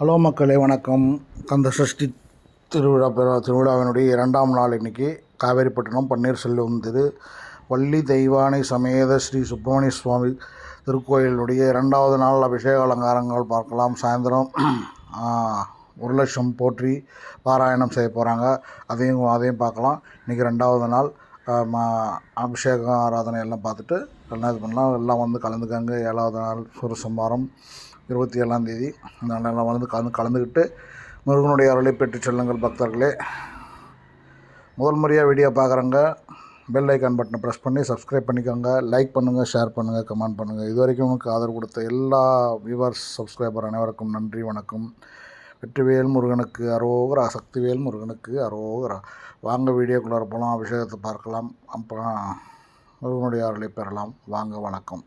Hello மக்களே வணக்கம். கந்த சஷ்டி திருவிழா பெரு- திருவிழாவினுடைய இரண்டாம் நாள் இன்னைக்கு காவேரிப்பட்டினம் பன்னீர்செல்வம் திரு வள்ளி தெய்வானை சமேத ஸ்ரீ சுப்பிரமணிய சுவாமி திருக்கோயிலுடைய இரண்டாவது நாள் அபிஷேக அலங்காரங்கள் பார்க்கலாம். சாயந்தரம் ஒரு லட்சம் போற்றி பாராயணம் செய்ய போகிறாங்க அதையும் அதையும் பார்க்கலாம். இன்றைக்கி ரெண்டாவது நாள் ஆ, அபிஷேகம் ஆராதனை எல்லாம் பார்த்துட்டு எல்லாம் இது பண்ணலாம் எல்லாம் வந்து கலந்துக்காங்க. ஏழாவது நாள் சூரசம்பாரம் இருபத்தி ஏழாம் தேதி. இந்த நாளெல்லாம் வந்து கலந்து கலந்துக்கிட்டு முருகனுடைய அருளை பெற்று செல்லுங்கள் பக்தர்களே. முதல் முறையாக வீடியோ பார்க்குறவங்க பெல் ஐக்கான் பட்டனை ப்ரெஸ் பண்ணி சப்ஸ்கிரைப் பண்ணிக்கோங்க. லைக் பண்ணுங்கள் ஷேர் பண்ணுங்கள் கமெண்ட் பண்ணுங்கள் இது வரைக்கும் உங்களுக்கு ஆதரவு கொடுத்த எல்லா வியூவர்ஸ் சப்ஸ்கிரைபர் அனைவருக்கும் நன்றி வணக்கம். வெற்றிவேல் முருகனுக்கு அரோகரா சக்திவேல் முருகனுக்கு அரோகரா. வாங்க வீடியோக்குள்ளார போகலாம் அபிஷேகத்தை பார்க்கலாம். அப்புறம் முருகனுடைய அருளை பெறலாம். வாங்க வணக்கம்.